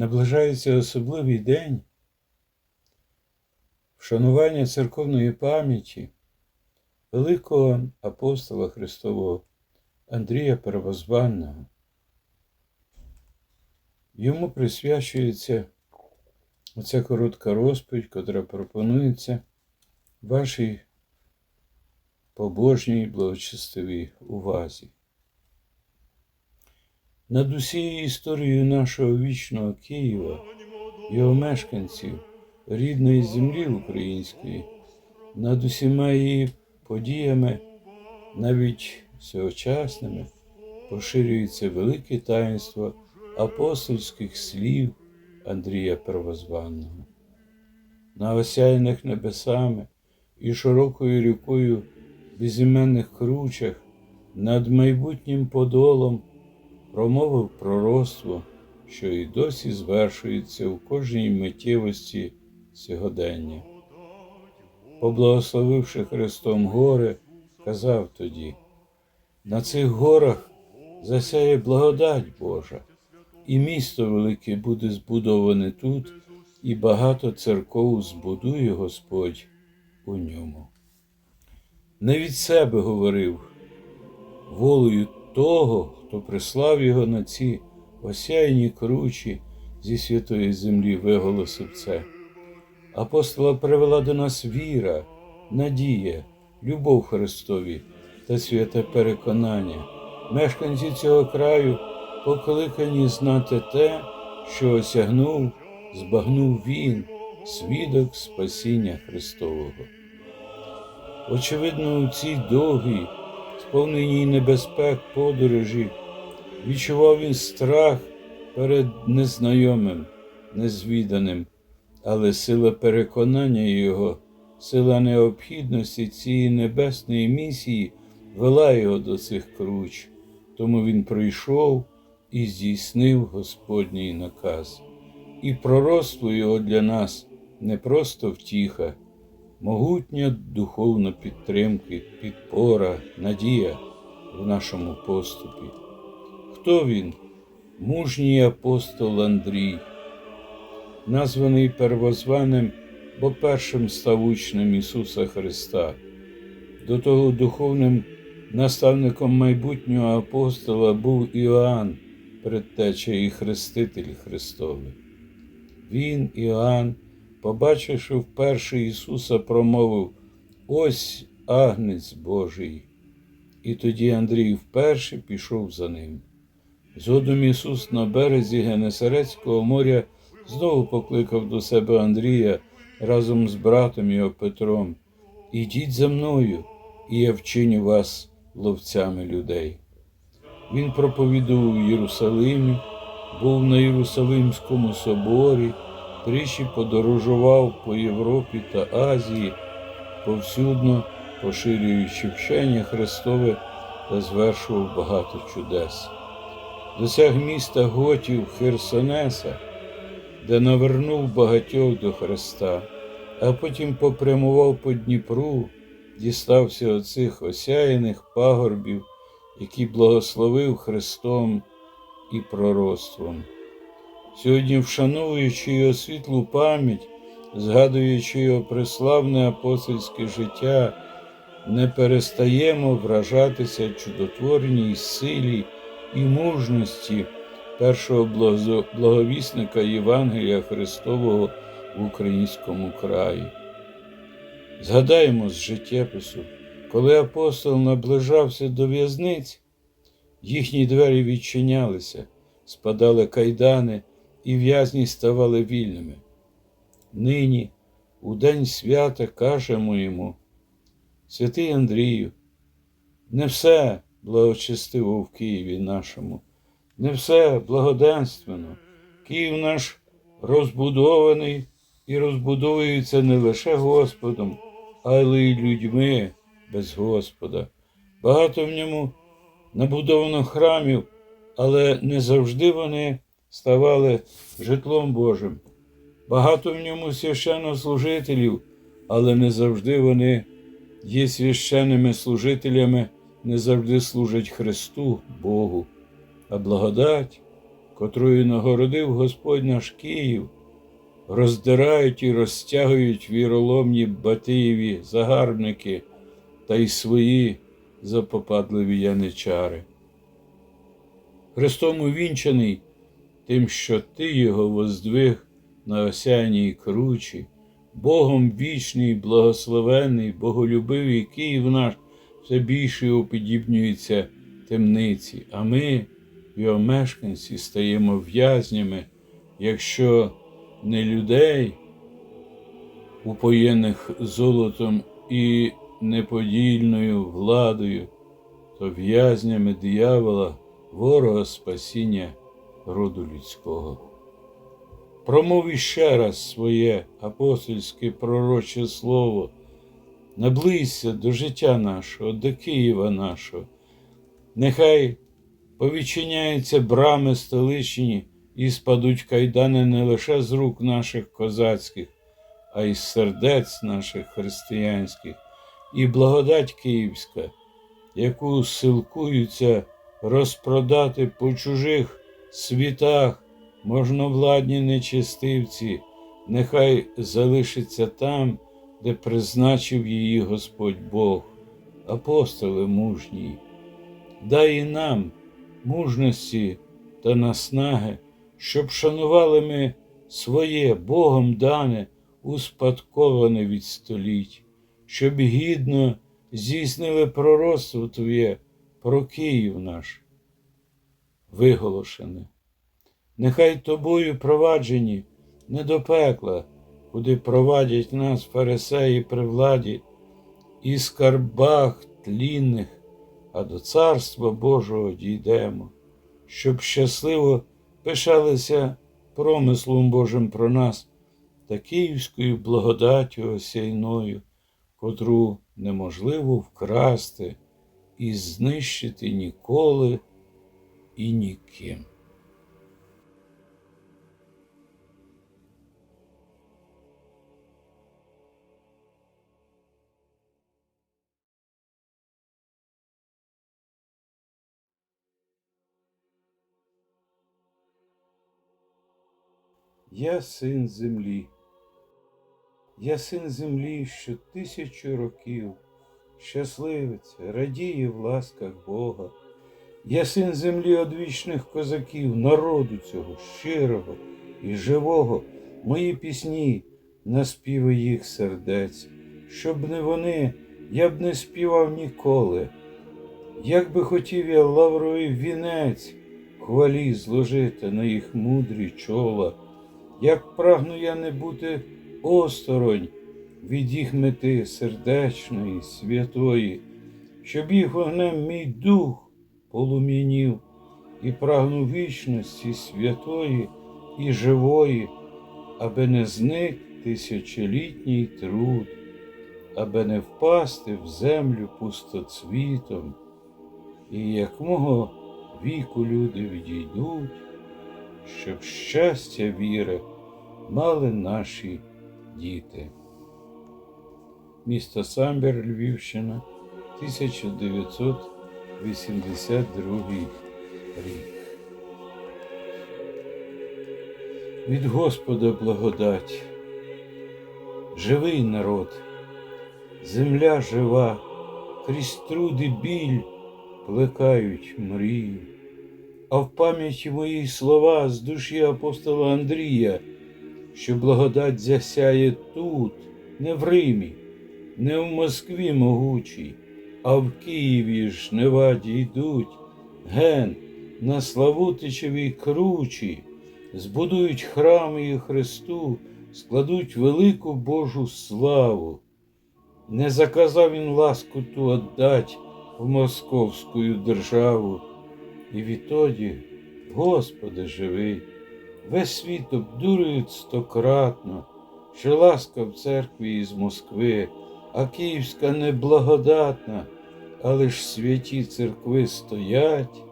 наближається особливий день вшанування церковної пам'яті великого апостола Христового Андрія Первозванного. Йому присвячується оця коротка розповідь, котра пропонується вашій побожній благочестивій увазі. Над усією історією нашого вічного Києва, його мешканців, рідної землі української, над усіма її подіями, навіть сьогочасними, поширюється велике таїнство апостольських слів Андрія Первозванного. На осяяних небесами і широкою рікою безіменних кручах над майбутнім подолом промовив пророцтво, що і досі звершується у кожній миттєвості сьогодення. Поблагословивши Христом гори, казав тоді: на цих горах засяє благодать Божа, і місто велике буде збудоване тут, і багато церков збудує Господь у ньому. Не від себе говорив, волею того, хто прислав його на ці осяйні кручі зі святої землі, виголосив це. Апостола привела до нас віра, надія, любов Христові та святе переконання. Мешканці цього краю покликані знати те, що осягнув, збагнув Він, свідок спасіння Христового. Очевидно, у цій довгій, сповненій небезпек подорожі, відчував він страх перед незнайомим, незвіданим, але сила переконання його, сила необхідності цієї небесної місії вела його до цих круч, тому він прийшов і здійснив Господній наказ. І пророцтво його для нас не просто втіха, могутня духовна підтримка, підпора, надія в нашому поступі. Хто він? Мужній апостол Андрій, названий первозваним, бо першим став учнем Ісуса Христа, до того духовним наставником майбутнього апостола був Іоанн, предтеча і хреститель Христовий. Він, Іоанн, побачивши вперше Ісуса, промовив Ось агнець Божий. І тоді Андрій вперше пішов за ним. Згодом Ісус на березі Генесарецького моря знову покликав до себе Андрія разом з братом його Петром. Ідіть за мною, і я вчиню вас ловцями людей. Він проповідував у Єрусалимі, був на Єрусалимському соборі, тричі подорожував по Європі та Азії, повсюдно поширюючи вчення Христове та звершував багато чудес. Досяг міста Готів Херсонеса, де навернув багатьох до Христа, а потім попрямував по Дніпру, дістався оцих осяяних пагорбів, які благословив Христом і пророцтвом. Сьогодні, вшановуючи його світлу пам'ять, згадуючи його преславне апостольське життя, не перестаємо вражатися чудотворній силі і мужності першого благовісника Євангелія Христового в українському краї. Згадаємо з життєпису, коли апостол наближався до в'язниць, їхні двері відчинялися, спадали кайдани, і в'язні ставали вільними. Нині, у день свята, кажемо йому, святий Андрію, не все благочестиво в Києві нашому, не все благоденственно. Київ наш розбудований і розбудовується не лише Господом, але й людьми без Господа. Багато в ньому набудовано храмів, але не завжди вони ставали житлом Божим. Багато в ньому священнослужителів, але не завжди вони є священними служителями, не завжди служать Христу, Богу, а благодать, котрою нагородив Господь наш Київ, роздирають і розтягують віроломні Батиєві загарбники та й свої запопадливі яничари. Христом увінчаний тим, що ти його воздвиг на осяній кручі, Богом вічний, благословений, боголюбивий Київ наш все більше уподібнюється темниці, а ми, його мешканці, стаємо в'язнями, якщо не людей, упоєних золотом і неподільною владою, то в'язнями диявола, ворога спасіння роду людського. Промов іще раз своє апостольське пророче слово, наблизься до життя нашого, до Києва нашого. Нехай повідчиняються брами столичні і спадуть кайдани не лише з рук наших козацьких, а й з сердець наших християнських, і благодать київська, яку силкуються розпродати по чужих світах можновладні нечистивці, нехай залишиться там, де призначив її Господь Бог, апостоли мужній. Дай і нам мужності та наснаги, щоб шанували ми своє Богом дане, успадковане від століть, щоб гідно здійснили пророцтво Твоє про Київ наш, виголошене. Нехай тобою проваджені не до пекла, куди провадять нас фарисеї при владі, і скарбах тлінних, а до Царства Божого дійдемо, щоб щасливо пишалися промислом Божим про нас та київською благодаттю осяйною, котру неможливо вкрасти і знищити ніколи і ніким. Я син землі. Я син землі, що тисячу років щасливець, радіє в ласках Бога. Я син землі одвічних козаків, народу цього щирого і живого, мої пісні наспіви їх сердець, щоб не вони, я б не співав ніколи. Як би хотів я лавровий вінець хвалі зложити на їх мудрі чола, як прагну я не бути осторонь від їх мети сердечної, святої, щоб їх вогнем мій дух полум'янів і прагну вічності святої і живої, аби не зник тисячолітній труд, аби не впасти в землю пустоцвітом, і як мого віку люди відійдуть, щоб щастя віри мали наші діти. Місто Самбір, Львівщина, 1982 рік. Від Господа благодать, живий народ, земля жива, крізь труди біль плекають мрію. А в пам'яті моїй слова з душі апостола Андрія, що благодать засяє тут, не в Римі, не в Москві могучій, а в Києві жнива дійдуть, ген на Славутичевій кручі, збудують храми і Христу, складуть велику Божу славу. Не заказав він ласку ту отдать в московську державу. І відтоді, Господи живий, весь світ обдурюють стократно, що ласка в церкві із Москви, а Київська неблагодатна, але ж святі церкви стоять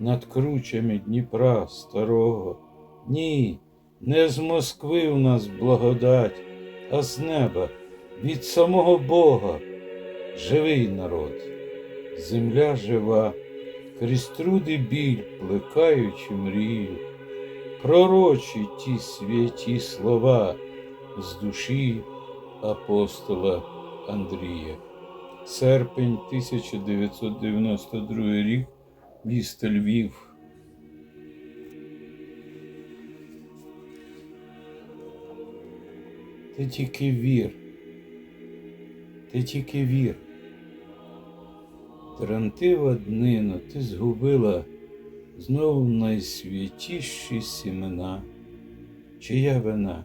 над кручами Дніпра старого. Ні, не з Москви у нас благодать, а з неба, від самого Бога, живий народ, земля жива крізь труди біль, плекаючи мрію, пророчі ті святі слова з душі апостола Андрія. Серпень 1992 рік, місто Львів. Ти тільки вір. Ти тільки вір. Тарантива днина, ти згубила знову найсвятіші сімена. Чия вина?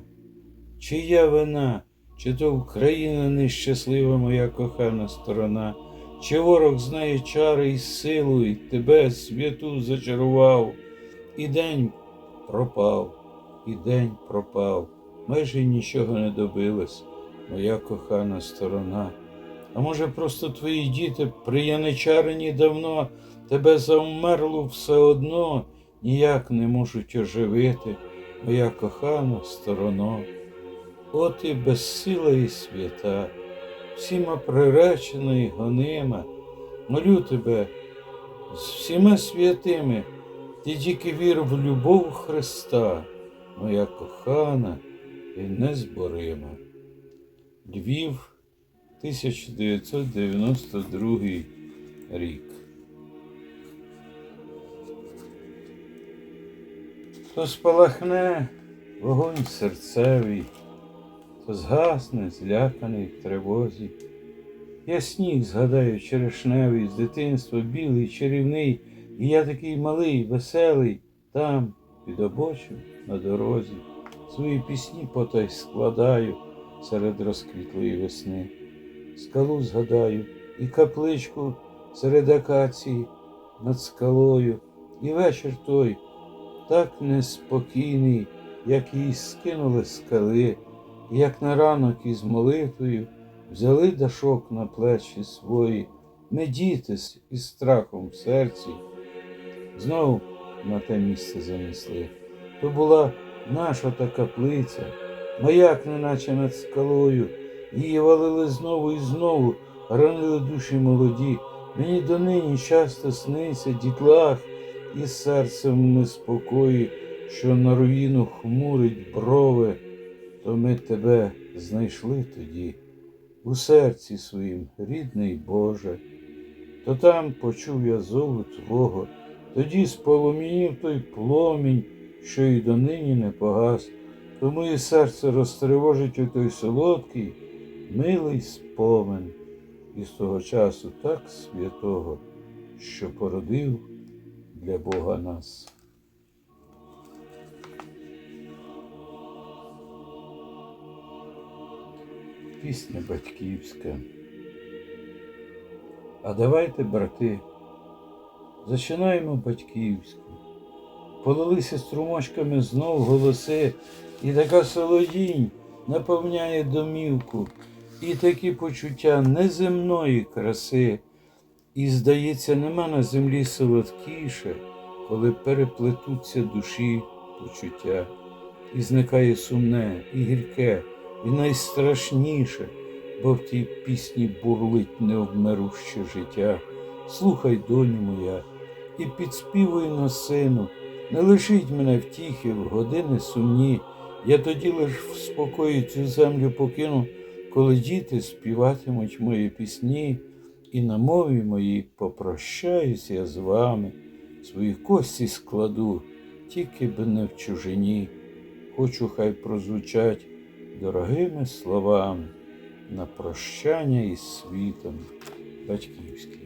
Чия вина? Чи то Україна нещаслива моя кохана сторона, чи ворог знає чари й силу, і тебе святу зачарував, і день пропав, і день пропав, майже нічого не добилась, моя кохана сторона. А може, просто твої діти, прияничарені давно, тебе завмерло все одно, ніяк не можуть оживити, моя кохана сторона. От і безсила і свята, всіма приречена і гонима, молю тебе з всіма святими, ти тільки вір в любов Христа, моя кохана і незборима. Львів, 1992 рік. То спалахне вогонь серцевий, то згасне, зляканий в тривозі. Я сніг згадаю черешневий з дитинства білий, чарівний, і я такий малий, веселий, там, під обочим, на дорозі, свої пісні потай складаю серед розквітлої весни. Скалу згадаю і капличку серед акації над скалою, і вечір той так неспокійний, як її скинули скали, і як на ранок із молитвою взяли дашок на плечі свої, не дітись із страхом в серці, знов на те місце занесли. То була наша та каплиця, маяк, неначе над скалою, її валили знову і знову, ранили душі молоді. Мені донині часто сниться дітлах із серцем неспокої, що на руїну хмурить брови, то ми тебе знайшли тоді, у серці своїм, рідний Боже, то там почув я зову Твого, тоді споломінів той пломінь, що й донині не погас, то моє серце розтривожить у той солодкий, милий спомин із того часу так святого, що породив для Бога нас. Пісня батьківська. А давайте, брати, зачинаємо батьківську. Полилися струмочками знов голоси, і така солодінь наповняє домівку, і такі почуття неземної краси. І, здається, нема на землі солодкіше, коли переплетуться душі почуття, і зникає сумне, і гірке, і найстрашніше, бо в тій пісні бурлить необмируще життя. Слухай, доню моя, і підспівуй на сину, не лишіть мене втіхи в години сумні. Я тоді лиш в спокої цю землю покину, коли діти співатимуть мої пісні. І на мові моїй попрощаюсь я з вами, свої кості складу, тільки б не в чужині. Хочу, хай прозвучать дорогими словами на прощання із світом батьківські пісні.